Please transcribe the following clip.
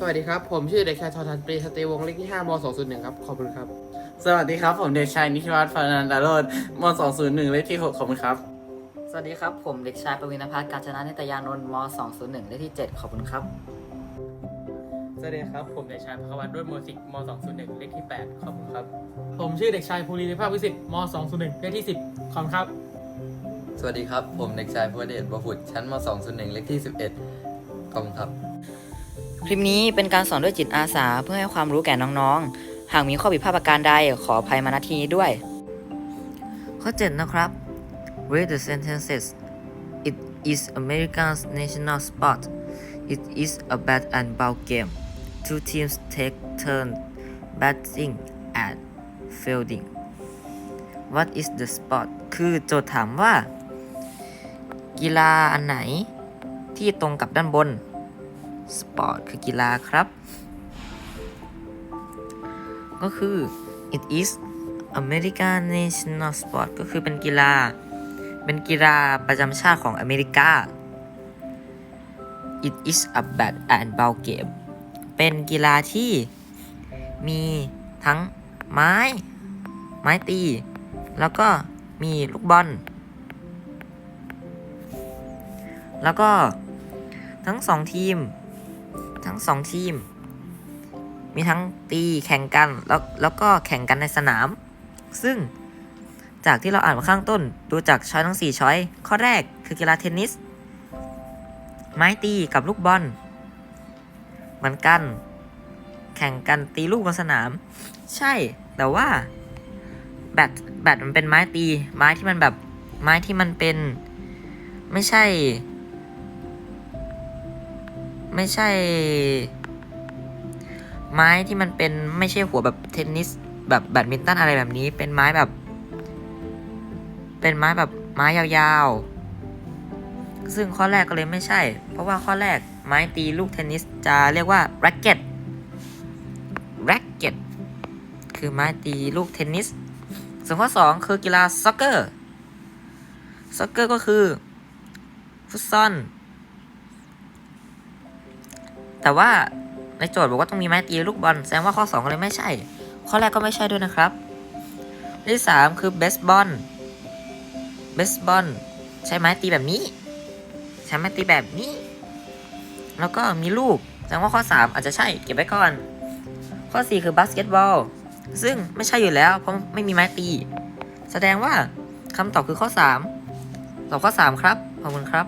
สวัสดีครับ ผมชื่อเด็กชายทอทันปรีสตรีวงศ์เลขที่5ม201ครับ ขอบคุณครับ สวัสดีครับ ผมเด็กชายนิธิวัฒน์ฟานันดาโรดม201เลขที่ 6 ขอบคุณครับ สวัสดีครับ ผมเด็กชายปวินพัฒน์กาญจนาเนตยานนท์ม201เลขที่ 7 ขอบคุณครับ สวัสดีครับ ผมเด็กชายภควัตรด้วยโมสิกม201เลขที่ 8 ขอบคุณครับ ผมชื่อเด็กชายภูรินิภาพวิสิทธิ์ม201เลขที่ 10 ขอบคุณครับ สวัสดีครับ ผมเด็กชายภูวเดชบัวผุดชั้นม201เลขที่ 11 ขอบคุณครับ คลิปนี้เป็นการสอนด้วยจิตอาสาเพื่อให้ความรู้แก่น้องๆ หากมีข้อผิดพลาดประการใดขออภัยมาณที่นี้ด้วย ข้อ 7 นะครับ Read the sentences It is America's national sport It is a bat and ball game Two teams take turn batting and fielding What is the sport คือโจทย์ถามว่า กีฬาอันไหนที่ตรงกับด้านบน สปอร์ตคือกีฬาครับ ก็คือ it is American national sport ก็คือเป็นกีฬา เป็นกีฬาประจำชาติของอเมริกา it is a bat and ball game เป็นกีฬาที่มีทั้งไม้ ไม้ตี แล้วก็มีลูกบอล แล้วก็ทั้งสองทีม ทั้งสองทีม มีทั้งตีแข่งกันแล้วแล้วก็แข่งกันในสนาม ซึ่งจากที่เราอ่านมาข้างต้น ดูจากช้อยทั้ง 4 ช้อย ข้อแรกคือกีฬาเทนนิส ไม้ตีกับลูกบอล เหมือนกัน แข่งกันตีลูกบนสนาม ใช่ แต่ว่า แบตแบตมันเป็นไม้ตี ไม้ที่มันแบบไม้ที่มันเป็น ไม่ใช่ ไม่ใช่ ไม้ที่มันเป็นไม่ใช่หัวแบบเทนนิสแบบแบดมินตันอะไรแบบนี้ เป็นไม้แบบ เป็นไม้แบบไม้ยาวๆ ซึ่งข้อแรกก็เลยไม่ใช่ เพราะว่าข้อแรกไม้ตีลูกเทนนิสจะเรียกว่า racket racket คือไม้ตีลูกเทนนิส ส่วนข้อ 2 คือกีฬาซ็อกเกอร์ซ็อกเกอร์ก็คือฟุตซอล แต่ว่าในโจทย์บอกว่าต้องมีไม้ตีลูกบอลแสดงว่าข้อ2ก็เลยไม่ใช่ ข้อแรกก็ไม่ใช่ด้วยนะครับที่3คือเบสบอลเบสบอลใช้ไม้ตีแบบนี้ ใช้ไม้ตีแบบนี้ แล้วก็มีลูกแสดงว่าข้อ 3 อาจจะใช่เก็บไว้ก่อน ข้อ 4 คือบาสเกตบอลซึ่งไม่ใช่อยู่แล้ว เพราะไม่มีไม้ตี แสดงว่าคำตอบคือข้อ 3 ตอบข้อ 3 ครับ ขอบคุณครับ